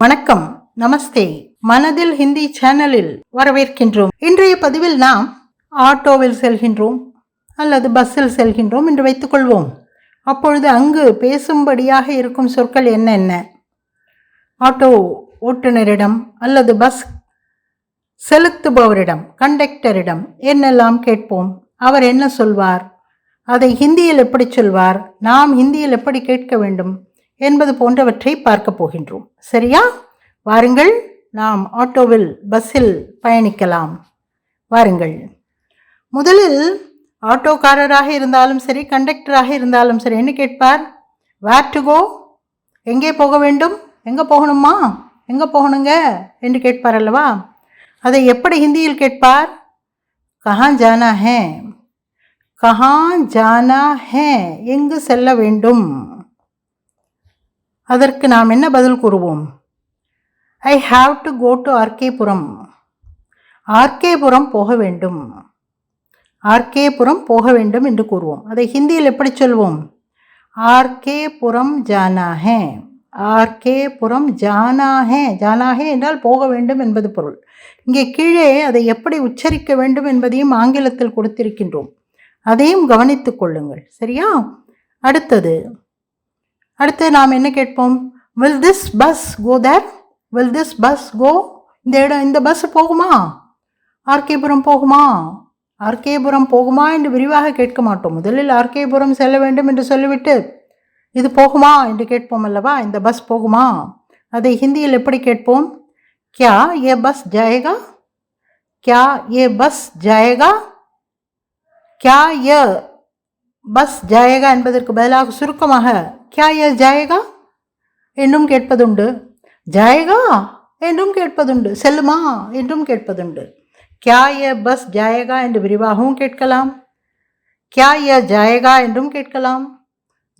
வணக்கம் நமஸ்தே. மனதில் ஹிந்தி சேனலில் வரவேற்கின்றோம். இன்றைய பதிவில் நாம் ஆட்டோவில் செல்கின்றோம் அல்லது பஸ்ஸில் செல்கின்றோம் என்று வைத்துக்கொள்வோம். அப்பொழுது அங்கு பேசும்படியாக இருக்கும் சொற்கள் என்னென்ன ஆட்டோ ஓட்டுநரிடம் அல்லது பஸ் செலுத்துபவரிடம் கண்டக்டரிடம் என்னெல்லாம் கேட்போம்? அவர் என்ன சொல்வார்? அதை ஹிந்தியில் எப்படி சொல்வார்? நாம் ஹிந்தியில் எப்படி கேட்க வேண்டும்? என்பது போன்றவற்றை பார்க்க போகின்றோம். சரியா? வாருங்கள் நாம் ஆட்டோவில் பஸ்ஸில் பயணிக்கலாம். வாருங்கள். முதலில் ஆட்டோக்காரராக இருந்தாலும் சரி கண்டக்டராக இருந்தாலும் சரி என்ன கேட்பார்? வேர் டு கோ எங்கே போக வேண்டும்? எங்கே போகணுமா? எங்கே போகணுங்க? என்று கேட்பார் அல்லவா? அதை எப்படி ஹிந்தியில் கேட்பார்? கஹா ஜானா ஹே. கஹா ஜானா ஹே. எங்கு செல்ல வேண்டும்? அதற்கு நாம் என்ன பதில் கூறுவோம்? I have to go to R K Puram R K Puram போக வேண்டும். ஆர்கேபுரம் போக வேண்டும் என்று கூறுவோம். அதை ஹிந்தியில் எப்படி சொல்வோம்? ஆர்கேபுரம் ஜானாஹே ஆர்கேபுரம் ஜானாஹே ஹே என்றால் போக வேண்டும் என்பது பொருள். இங்கே கீழே அதை எப்படி உச்சரிக்க வேண்டும் என்பதையும் ஆங்கிலத்தில் கொடுத்திருக்கின்றோம். அதையும் கவனித்துக் கொள்ளுங்கள். சரியா? அடுத்தது அடுத்து நாம் என்ன கேட்போம்? Will this bus go there will this bus go இந்த இடம் இந்த பஸ் போகுமா? ஆர்கேபுரம் போகுமா? ஆர்கேபுரம் போகுமா என்று விரிவாக கேட்க மாட்டோம். முதலில் ஆர்கேபுரம் செல்ல வேண்டும் என்று சொல்லிவிட்டு இது போகுமா என்று கேட்போம் அல்லவா? இந்த பஸ் போகுமா? அதை ஹிந்தியில் எப்படி கேட்போம்? கியா ஏ பஸ் ஜாயகா? கியா ஏ பஸ் ஜாயகா? கியா ஏ பஸ் ஜாயகா என்பதற்கு பதிலாக சுருக்கமாக கியா ய ஜாயகா என்றும் கேட்பதுண்டு. ஜாயகா என்றும் கேட்பதுண்டு. செல்லுமா என்றும் கேட்பதுண்டு. கியா ய பஸ் ஜாயகா என்று விரிவாகவும் கேட்கலாம். கியா ய ஜாயகா என்றும் கேட்கலாம்.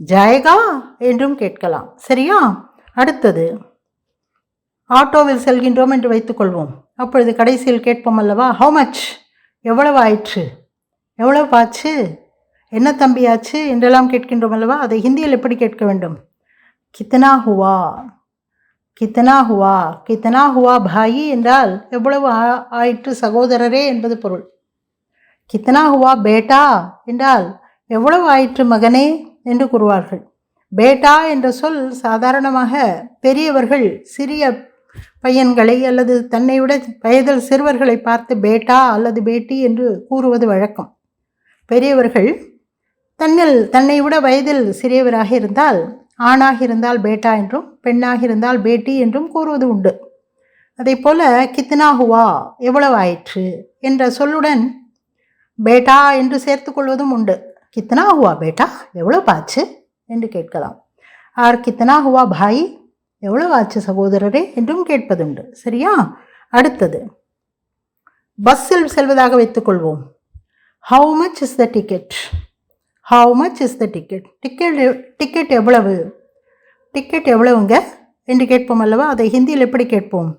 ஜாயகா என்றும் கேட்கலாம். சரியா? அடுத்தது. ஆட்டோவில் செல்கின்றோம் என்று வைத்துக்கொள்வோம் அப்பொழுது கடைசியில் கேட்போம் அல்லவா? ஹவு மச் எவ்வளவு ஆயிற்று? எவ்வளவு ஆச்சு? என்ன தம்பியாச்சு? என்றெல்லாம் கேட்கின்றோம் அல்லவா? அதை ஹிந்தியில் எப்படி கேட்க வேண்டும்? கித்தனா ஹுவா. கித்தனா ஹுவா. கித்தனா ஹுவா பாயி என்றால் எவ்வளவு ஆ- ஆயிற்று சகோதரரே என்பது பொருள். கித்தனா ஹுவா பேட்டா? என்றால் எவ்வளவு ஆயிற்று மகனே என்று கூறுவார்கள். பேட்டா என்ற சொல் சாதாரணமாக பெரியவர்கள் சிறிய பையன்களை அல்லது தன்னை விட வயதில் சிறுவர்களை பார்த்து பேட்டா அல்லது பேட்டி என்று கூறுவது வழக்கம். பெரியவர்கள் தன்னில் தன்னை விட வயதில் சிறியவராக இருந்தால் ஆணாக இருந்தால் பேட்டா என்றும் பெண்ணாக இருந்தால் பேட்டி என்றும் கூறுவது உண்டு. அதே போல கித்னாகுவா எவ்வளவு ஆயிற்று? என்ற சொல்லுடன் பேட்டா என்று சேர்த்துக்கொள்வதும் உண்டு. கித்னா ஹுவா பேட்டா எவ்வளோ ஆச்சு? என்று கேட்கலாம். ஆர் கித்தனா ஹுவா பாய் எவ்வளவு ஆச்சு சகோதரரே? என்றும் கேட்பதுண்டு சரியா? அடுத்தது. பஸ்ஸில் செல்வதாக வைத்துக்கொள்வோம் how much is the ticket how much is the ticket ticket ticket எவ்வளவு? டிக்கெட் எவ்வளவுங்க? என்று கேட்போம் அல்லவா? அதை ஹிந்தியில் எப்படி கேட்போம்?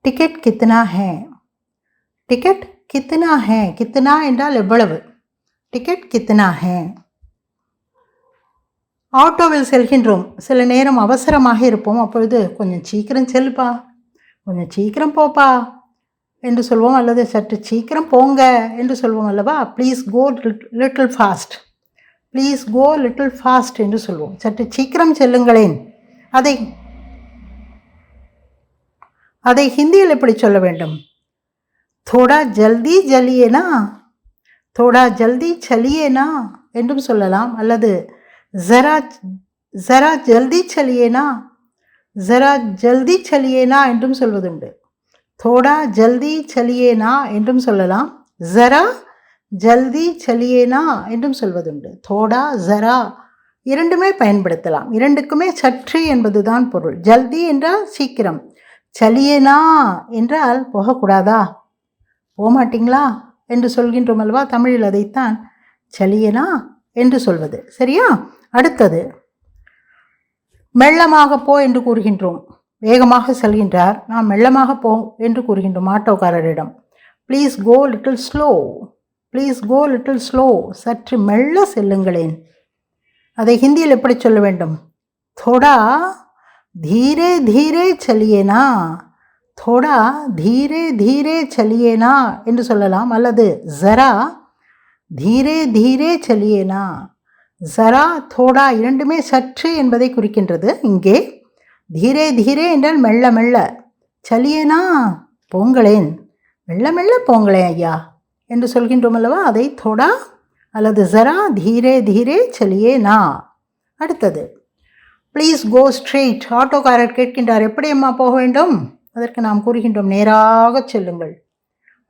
டிக்கெட் கித்தனா ஹே? டிக்கெட் கித்தனா ஹே? கித்தனா என்றால் எவ்வளவு? டிக்கெட் கித்தனா ஹே? ஆட்டோவில் செல்கின்றோம். சில நேரம் அவசரமாக இருப்போம். அப்பொழுது கொஞ்சம் சீக்கிரம் செல்லுப்பா கொஞ்சம் சீக்கிரம் போப்பா. என்று சொல்வோம். அல்லது சற்று சீக்கிரம் போங்க. என்று சொல்வோம் அல்லவா? Please go little fast please go little fast என்று சொல்வோம். சற்று சீக்கிரம் செல்லுங்களேன். அதை அதை ஹிந்தியில் எப்படி சொல்ல வேண்டும்? தோடா ஜல்தி ஜலியேனா? தோடா ஜல்தி சலியேனா? என்றும் சொல்லலாம். அல்லது ஜரா ஜரா ஜல்தி சலியேனா? ஜரா ஜல்தி சலியேனா? என்றும் சொல்வதுண்டு. தோடா ஜல்தி சலியேனா? என்றும் சொல்லலாம். ஜரா ஜல்தி சலியேனா என்றும் சொல்வதுண்டு. தோடா ஜரா இரண்டுமே பயன்படுத்தலாம். இரண்டுக்குமே சற்று என்பதுதான் பொருள். ஜல்தி என்றால் சீக்கிரம். சலியேனா என்றால் போகக்கூடாதா? போகமாட்டீங்களா என்று சொல்கின்றோம் அல்லவா? தமிழில் அதைத்தான் சலியனா என்று சொல்வது. சரியா? அடுத்தது. மெல்லமாக போ என்று கூறுகின்றோம். வேகமாக செல்கின்றார். நாம் மெல்லமாக போ என்று கூறுகின்றோம். ஆட்டோக்காரரிடம். Please go little slow please go little slow சற்று மெல்ல செல்லுங்களேன். அதை ஹிந்தியில் எப்படி சொல்ல வேண்டும்? தொடா தீரே தீரே சலியேனா? தோடா தீரே தீரே சலியேனா? என்று சொல்லலாம். அல்லது ஜரா தீரே தீரே சலியேனா? ஜரா தோடா இரண்டுமே சற்று என்பதை குறிக்கின்றது. இங்கே தீரே தீரே என்றால் மெல்ல மெல்ல. சலியேனா? போங்களேன். மெல்ல மெல்ல போங்களேன் ஐயா. என்று சொல்கின்றோம் அல்லவா அதை தோடா அல்லது ஜரா தீரே தீரே சலியேனா அடுத்தது. ப்ளீஸ் கோ ஸ்ட்ரெயிட் ஆட்டோக்காரர் கேட்கின்றார் எப்படி அம்மா போக வேண்டும்? அதற்கு நாம் கூறுகின்றோம் நேராக செல்லுங்கள்.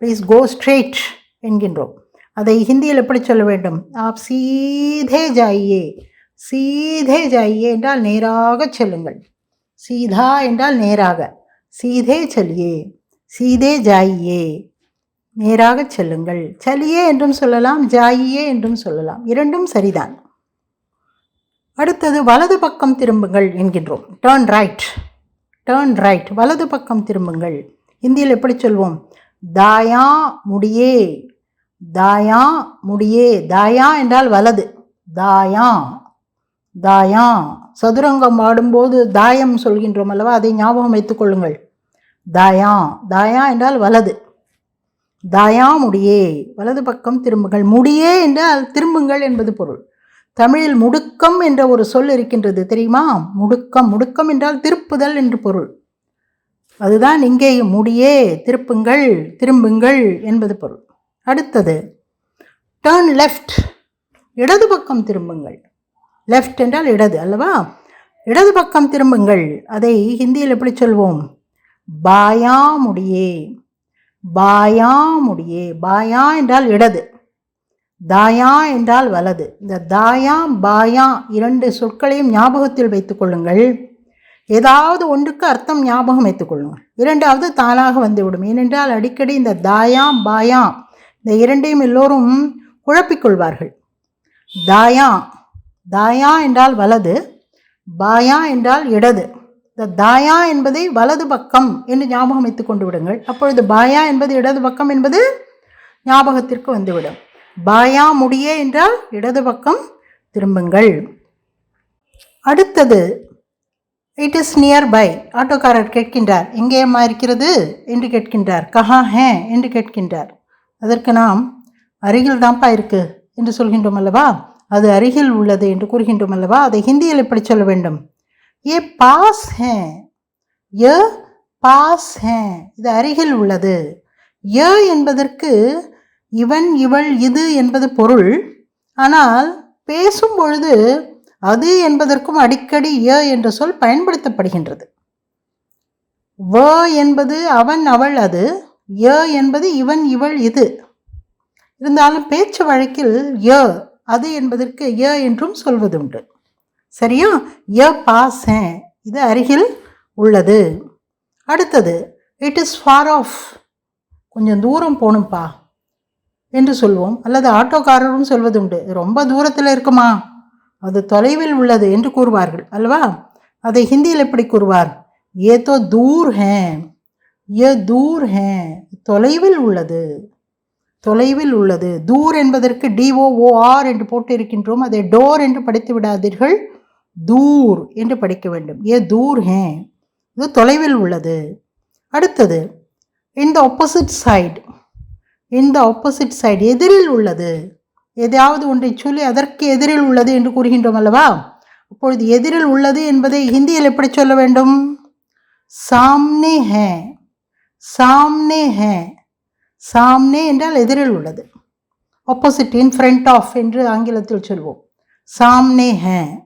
ப்ளீஸ் கோ ஸ்ட்ரெயிட் என்கின்றோம். அதை ஹிந்தியில் எப்படி சொல்ல வேண்டும்? ஆப் சீதே ஜாயியே. சீதே ஜாயியே என்றால் நேராக செல்லுங்கள். சீதா என்றால் நேராக. சீதே செல்லியே சீதே ஜாயியே. நேராக செல்லுங்கள். சலியே என்றும் சொல்லலாம் ஜாயியே என்றும் சொல்லலாம். இரண்டும் சரிதான். அடுத்தது வலது பக்கம் திரும்புங்கள் என்கின்றோம். டேர்ன் ரைட் டேர்ன் ரைட் வலது பக்கம் திரும்புங்கள். இந்தியில் எப்படி சொல்வோம்? தாயா முடியே. தாயா முடியே. தாயா என்றால் வலது. தாயா. தாயா. சதுரங்கம் ஆடும்போது தாயம் சொல்கின்றோம் அல்லவா? அதை ஞாபகம் வைத்துக் கொள்ளுங்கள். தாயா. தாயா என்றால் வலது. தயா முடியே வலது பக்கம் திரும்புங்கள் முடியே என்றால் திரும்புங்கள் என்பது பொருள். தமிழில் முடுக்கம் என்ற ஒரு சொல் இருக்கின்றது தெரியுமா? முடுக்கம் முடுக்கம் என்றால் திருப்புதல் என்று பொருள். அதுதான் இங்கே முடியே திருப்புங்கள் திரும்புங்கள் என்பது பொருள். அடுத்தது டேர்ன் லெஃப்ட் இடது பக்கம் திரும்புங்கள். லெஃப்ட் என்றால் இடது அல்லவா? இடது பக்கம் திரும்புங்கள். அதை ஹிந்தியில் எப்படி சொல்வோம்? பாயா முடியே பாயாமுடியே பாயா என்றால் இடது. தாயா என்றால் வலது. இந்த தாயா பாயா இரண்டு சொற்களையும் ஞாபகத்தில் வைத்துக் கொள்ளுங்கள். ஏதாவது ஒன்றுக்கு அர்த்தம் ஞாபகம் வைத்துக் கொள்ளுங்கள். இரண்டாவது தானாக வந்துவிடும். ஏனென்றால் அடிக்கடி இந்த தாயா பாயா இந்த இரண்டையும் எல்லோரும் குழப்பிக்கொள்வார்கள் தாயா தாயா என்றால் வலது பாயா என்றால் இடது. இந்த தாயா என்பதை வலது பக்கம் என்று ஞாபகம் வைத்துக் கொண்டு விடுங்கள். அப்பொழுது பாயா என்பது இடது பக்கம் என்பது ஞாபகத்திற்கு வந்துவிடும். பாயா முடியே என்றால் இடது பக்கம் திரும்புங்கள். அடுத்தது இட் இஸ் நியர் பை ஆட்டோக்காரர் கேட்கின்றார் எங்கேயம்மா இருக்கிறது? என்று கேட்கின்றார் கஹா ஹே என்று கேட்கின்றார். அதற்கு நாம் அருகில் தான்ப்பா இருக்கு என்று சொல்கின்றோம் அல்லவா? அது அருகில் உள்ளது என்று கூறுகின்றோம் அல்லவா? அதை ஹிந்தியில் எப்படி சொல்ல வேண்டும்? ஏ பாஸ் ஹே. ய பாஸ் ஹே. இது அருகில் உள்ளது. ய என்பதற்கு இவன் இவள் இது என்பது பொருள். ஆனால் பேசும் பொழுது அது என்பதற்கும் அடிக்கடி ய என்ற சொல் பயன்படுத்தப்படுகின்றது. வ என்பது அவன் அவள் அது. ய என்பது இவன் இவள் இது. இருந்தாலும் பேச்சு வழக்கில் ய அது என்பதற்கு ய என்றும் சொல்வதுண்டு. சரியா? ய பாஸ் இது அருகில் உள்ளது. அடுத்தது இட் இஸ் ஃபார் ஆஃப் கொஞ்சம் தூரம் போகணும்ப்பா என்று சொல்வோம். அல்லது ஆட்டோக்காரரும் சொல்வது உண்டு ரொம்ப தூரத்தில் இருக்குமா? அது தொலைவில் உள்ளது என்று கூறுவார்கள். அல்லவா? அதை ஹிந்தியில் எப்படி கூறுவார்? ஏ தோ தூர் ஹே ஏ தூர் ஹே தொலைவில் உள்ளது. தொலைவில் உள்ளது. தூர் என்பதற்கு டிஓஓஆர் என்று போட்டு இருக்கின்றோம் அதை டோர் என்று படித்து விடாதீர்கள். தூர் என்று படிக்க வேண்டும். ஏ தூர் ஹே? இது தொலைவில் உள்ளது. அடுத்தது இந்த ஆப்போசிட் சைடு இந்த ஆப்போசிட் சைடு எதிரில் உள்ளது. எதையாவது ஒன்றை சொல்லி அதற்கு எதிரில் உள்ளது என்று கூறுகின்றோம் அல்லவா? அப்பொழுது எதிரில் உள்ளது என்பதை ஹிந்தியில் எப்படி சொல்ல வேண்டும்? சாம்னே ஹே. சாம்னே ஹே. சாம்னே என்றால் எதிரில் உள்ளது. ஆப்போசிட் இன் ஃப்ரண்ட் ஆஃப் என்று ஆங்கிலத்தில் சொல்வோம். சாம்னே ஹே.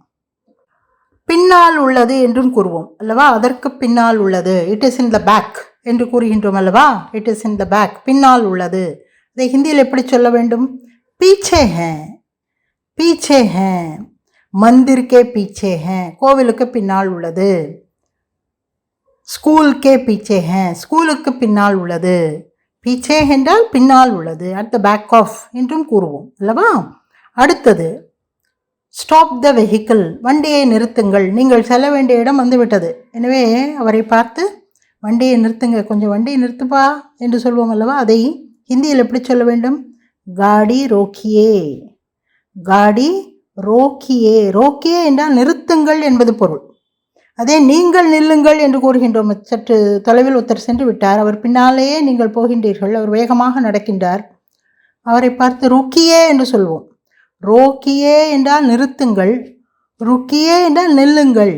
பின்னால் உள்ளது என்றும் கூறுவோம் அல்லவா? அதற்கு பின்னால் உள்ளது. It is in the back என்று கூறுகின்றோம் அல்லவா? It is in the back பின்னால் உள்ளது. இதை ஹிந்தியில் எப்படி சொல்ல வேண்டும்? பீச்சே ஹே பீச்சே ஹே மந்திர்கே பீச்சே ஹே கோவிலுக்கு பின்னால் உள்ளது. ஸ்கூலுக்கே பீச்சே ஹே ஸ்கூலுக்கு பின்னால் உள்ளது. பீச்சே என்றால் பின்னால் உள்ளது அட் த பேக் ஆஃப் என்றும் கூறுவோம் அல்லவா? அடுத்தது ஸ்டாப் த வெஹிக்கிள் வண்டியை நிறுத்துங்கள். நீங்கள் செல்ல வேண்டிய இடம் வந்துவிட்டது. எனவே அவரை பார்த்து வண்டியை நிறுத்துங்க. கொஞ்சம் வண்டியை நிறுத்துப்பா என்று சொல்வோம் அல்லவா? அதை ஹிந்தியில் எப்படி சொல்ல வேண்டும்? காடி ரோக்கியே. காடி ரோக்கியே. ரோக்கியே என்றால் நிறுத்துங்கள் என்பது பொருள். அதே நீங்கள் நில்லுங்கள் என்று கூறுகின்றோம். சற்று தொலைவில் ஒருத்தர் சென்று விட்டார். அவர் பின்னாலேயே நீங்கள் போகின்றீர்கள். அவர் வேகமாக நடக்கின்றார். அவரை பார்த்து ருக்கியே என்று சொல்வோம். ரோக்கியே என்றால் நிறுத்துங்கள். ருக்கியே என்றால் நெல்லுங்கள்.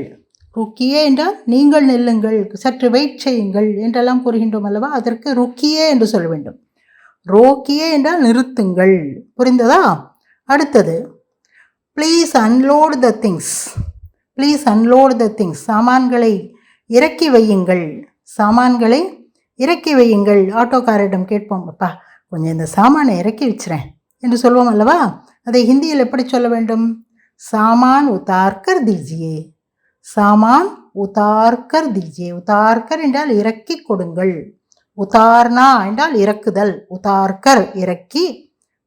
ருக்கியே என்றால் நீங்கள் நெல்லுங்கள். சற்று வெயிட் செய்யுங்கள் என்றெல்லாம் கூறுகின்றோம் அல்லவா? அதற்கு ருக்கியே என்று சொல்ல வேண்டும். ரோக்கியே என்றால் நிறுத்துங்கள். புரிந்ததா? அடுத்தது please unload the things please unload the things சாமான்களை இறக்கி வையுங்கள். சாமான்களை இறக்கி வையுங்கள். ஆட்டோக்காரிடம் கேட்போம் அப்பா கொஞ்சம் இந்த சாமானை இறக்கி வச்சுறேன். என்று சொல்வோம் அல்லவா? அதை ஹிந்தியில் எப்படி சொல்ல வேண்டும்? சாமான் உத்தார்கர் தீஜியே சாமான் உதார்கர் தீஜியே உதார்கர் என்றால் இறக்கி கொடுங்கள். உதார்னா என்றால் இறக்குதல். உதார்கர் இறக்கி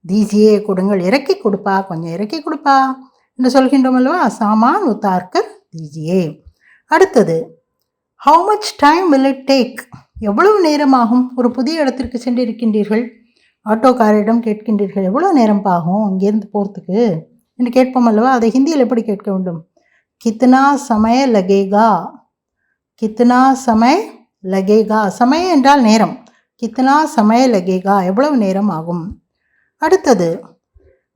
தீஜியே கொடுங்கள். இறக்கி கொடுப்பா. கொஞ்சம் இறக்கி கொடுப்பா என்று சொல்கின்றோம் அல்லவா? சாமான் உத்தார்கர் தீஜியே அடுத்தது how much time will it take எவ்வளவு நேரமாகும்? ஒரு புதிய இடத்திற்கு சென்று இருக்கின்றீர்கள் ஆட்டோக்காரிடம் கேட்கின்றீர்கள். எவ்வளோ நேரம் ஆகும் இங்கேருந்து போகிறதுக்கு என்று கேட்போம் அல்லவா? அதை ஹிந்தியில் எப்படி கேட்க வேண்டும்? கித்னா சமய லகேகா. கித்னா சமய லகேகா. சமய என்றால் நேரம். கித்னா சமய லகேகா. எவ்வளவு நேரம் ஆகும்? அடுத்தது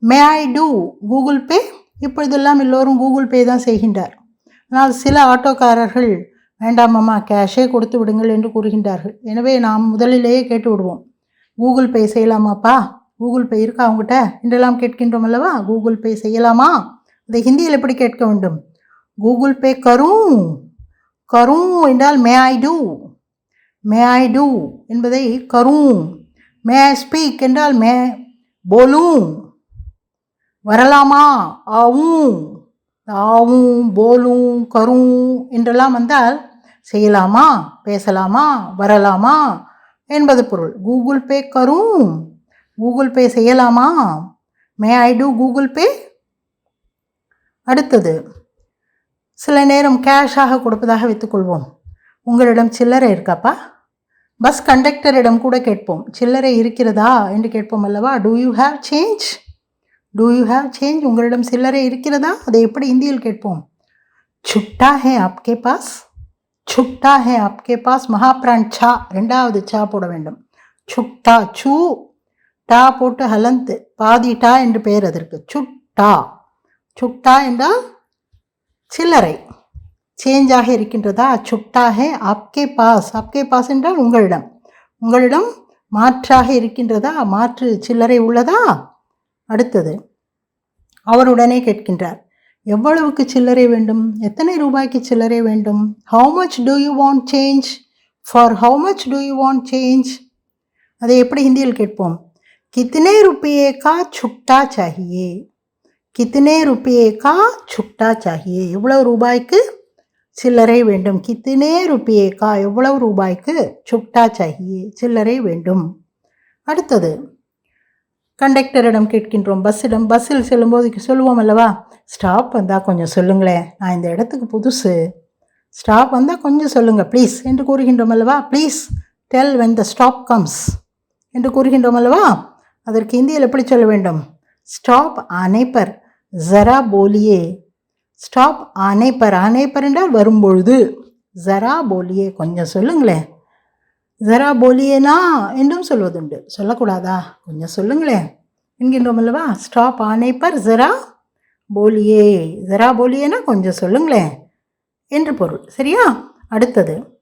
மே ஐ டூ கூகுள் பே. இப்பொழுதெல்லாம் எல்லோரும் கூகுள் பே தான் செய்கின்றார். ஆனால் சில ஆட்டோக்காரர்கள் வேண்டாம் அம்மா கேஷே கொடுத்து விடுங்கள் என்று கூறுகின்றார்கள். எனவே நாம் முதலிலேயே கேட்டு விடுவோம். Google Pay செய்யலாமாப்பா? கூகுள் பே இருக்கா அவங்ககிட்ட என்றெல்லாம் கேட்கின்றோம் அல்லவா? கூகுள் பே செய்யலாமா? அதை ஹிந்தியில் எப்படி கேட்க வேண்டும்? கூகுள் பே கரும். கரும் என்றால் மே ஐ டூ மே ஐ டூ என்பதை கரும். மே ஐ ஸ்பீக் என்றால் மே போலும். வரலாமா? ஆவும். ஆவும் போலும் கரும் என்றெல்லாம் வந்தால் செய்யலாமா? பேசலாமா? வரலாமா? என்பது பொருள். கூகுள் பே கரும். கூகுள் பே செய்யலாமா? மே ஐ டூ கூகுள் பே அடுத்தது சில நேரம் கேஷாக கொடுப்பதாக வைத்துக்கொள்வோம். உங்களிடம் சில்லறை இருக்காப்பா? பஸ் கண்டக்டரிடம் கூட கேட்போம். சில்லறை இருக்கிறதா என்று கேட்போம் அல்லவா? Do you have change do you have change உங்களிடம் சில்லறை இருக்கிறதா? அதை எப்படி இந்தியில் கேட்போம்? சுட்டா ஹே ஆப்கே பாஸ்? சுட்டா ஹே ஆப்கே பாஸ் மகாப்ரான் சா ரெண்டாவது சா போட வேண்டும். சுட்டா சூ டா போட்டு ஹலந்து பாதி டா என்று பெயர் அதற்கு. சுட்டா. சுட்டா என்றால் சில்லறை. சேஞ்சாக இருக்கின்றதா? சுட்டாக ஆப்கே பாஸ். ஆப்கே பாஸ் என்றால் உங்களிடம். உங்களிடம் மாற்றாக இருக்கின்றதா? மாற்று சில்லறை உள்ளதா? அடுத்தது. அவர் உடனே கேட்கின்றார். எவ்வளவுக்கு சில்லறை வேண்டும்? எத்தனை ரூபாய்க்கு சில்லறை வேண்டும்? How much do you want change for how much do you want change அதை எப்படி ஹிந்தியில் கேட்போம்? கித்தனே ருப்பியே கா சுட்டா சாகியே கித்தனே ருப்பியே கா சுட்டா சாகியே எவ்வளோ ரூபாய்க்கு சில்லறை வேண்டும்? கித்தனே ருப்பியே கா எவ்வளவு ரூபாய்க்கு சுட்டா சாகியே சில்லறை வேண்டும். அடுத்தது கண்டக்டரிடம் கேட்கின்றோம். பஸ்ஸிடம் பஸ்ஸில் செல்லும்போது சொல்லுவோம் அல்லவா? ஸ்டாப் வந்தால் கொஞ்சம் சொல்லுங்களேன். நான் இந்த இடத்துக்கு புதுசு. ஸ்டாப் வந்தால் கொஞ்சம் சொல்லுங்கள் ப்ளீஸ் என்று கூறுகின்றோம் அல்லவா? Please tell when the stop comes என்று கூறுகின்றோம் அல்லவா? அதற்கு இந்தியில் எப்படி சொல்ல வேண்டும்? ஸ்டாப் அனைப்பர் ஜரா போலியே ஸ்டாப் அனைப்பர் அனைப்பர் என்றால் வரும்பொழுது. ஜரா போலியே கொஞ்சம் சொல்லுங்களேன். ஜரா போலியேனா என்றும் சொல்வதுண்டு. சொல்லக்கூடாதா? கொஞ்சம் சொல்லுங்களேன். என்கின்றோம் அல்லவா ஸ்டாப் ஆனே பர் ஜரா போலியே. ஜரா போலியேனா கொஞ்சம் சொல்லுங்களேன். என்று பொருள். சரியா? அடுத்தது.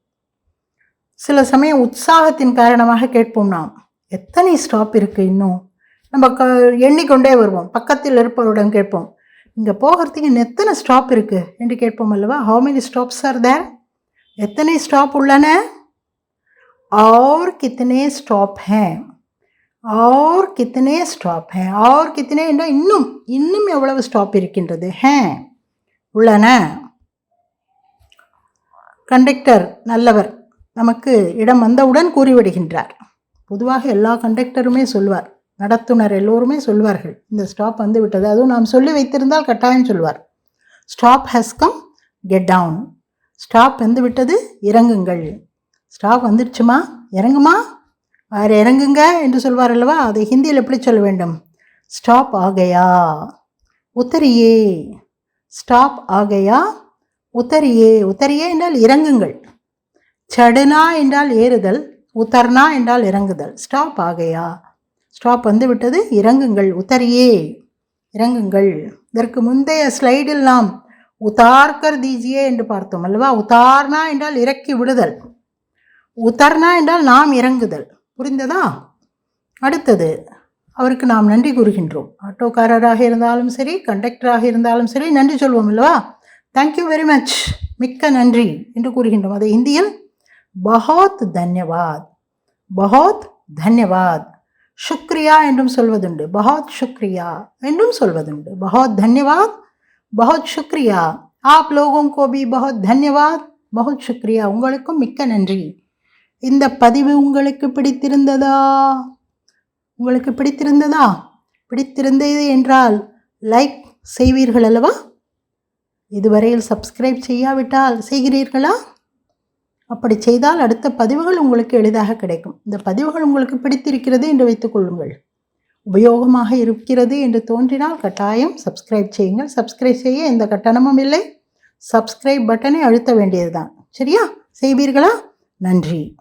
சில சமயம் உற்சாகத்தின் காரணமாக கேட்போம் நாம். எத்தனை ஸ்டாப் இருக்குது இன்னும்? நம்ம க எண்ணிக்கொண்டே வருவோம். பக்கத்தில் இருப்பவரிடம் கேட்போம். இங்கே போகிறதுக்கு இன்னும் எத்தனை ஸ்டாப் இருக்குது என்று கேட்போம் அல்லவா how many stops are there எத்தனை ஸ்டாப் உள்ளன? और कितने स्टॉप हैं और कितने ஸ்டாப் हैं और कितने என்றால் இன்னும் இன்னும் எவ்வளவு ஸ்டாப் இருக்கின்றது ஹே உள்ளன கண்டக்டர் நல்லவர் நமக்கு இடம் வந்தவுடன் கூறிவிடுகின்றார் பொதுவாக எல்லா கண்டக்டருமே சொல்வார் நடத்துனர் எல்லோருமே சொல்வார்கள் இந்த ஸ்டாப் வந்து விட்டது அதுவும் நாம் சொல்லி வைத்திருந்தால் கட்டாயம் சொல்வார் stop has come get down stop வந்து விட்டது இறங்குங்கள் ஸ்டாப் வந்துடுச்சுமா? இறங்குமா? வேறு இறங்குங்க என்று சொல்வார் அல்லவா? அதை ஹிந்தியில் எப்படி சொல்ல வேண்டும்? ஸ்டாப் ஆகையா? உத்தரியே. ஸ்டாப் ஆகையா? உத்தரியே. உத்தரியே என்றால் இறங்குங்கள். சடுனா என்றால் ஏறுதல். உத்தர்னா என்றால் இறங்குதல். ஸ்டாப் ஆகையா? ஸ்டாப் வந்து விட்டது இறங்குங்கள். உத்தரியே. இறங்குங்கள். இதற்கு முந்தைய ஸ்லைடில் நாம் உதார்கர் தீஜியே என்று பார்த்தோம் அல்லவா? உதார்னா என்றால் இறக்கி விடுதல். உத்தரணா என்றால் நாம் இறங்குதல். புரிந்ததா? அடுத்தது அவருக்கு நாம் நன்றி கூறுகின்றோம். ஆட்டோக்காரராக இருந்தாலும் சரி கண்டக்டராக இருந்தாலும் சரி நன்றி சொல்வோம் இல்லவா தேங்க்யூ வெரி மச் மிக்க நன்றி என்று கூறுகின்றோம். அதை இந்தியில் பகோத் தன்யவாத். பகோத் தன்யவாத். சுக்ரியா என்றும் சொல்வதுண்டு. பகோத் சுக்ரியா என்றும் சொல்வதுண்டு. பகோத் தன்யவாத் பகோத் சுக்ரியா. ஆப் லோகோம் கோபி பகோத் தன்யவாத் பகோத் சுக்ரியா. உங்களுக்கும் மிக்க நன்றி. இந்த பதிவு உங்களுக்கு பிடித்திருந்ததா? உங்களுக்கு பிடித்திருந்ததா? பிடித்திருந்தது என்றால் லைக் செய்வீர்கள் அல்லவா? இதுவரையில் சப்ஸ்கிரைப் செய்யாவிட்டால் செய்கிறீர்களா? அப்படி செய்தால் அடுத்த பதிவுகள் உங்களுக்கு எளிதாக கிடைக்கும். இந்த பதிவுகள் உங்களுக்கு பிடித்திருக்கிறது என்று வைத்துக் கொள்ளுங்கள். உபயோகமாக இருக்கிறது என்று தோன்றினால் கட்டாயம் சப்ஸ்கிரைப் செய்யுங்கள். சப்ஸ்கிரைப் செய்ய எந்த கட்டணமும் இல்லை. சப்ஸ்கிரைப் பட்டனை அழுத்த வேண்டியதுதான். சரியா? செய்வீர்களா? நன்றி.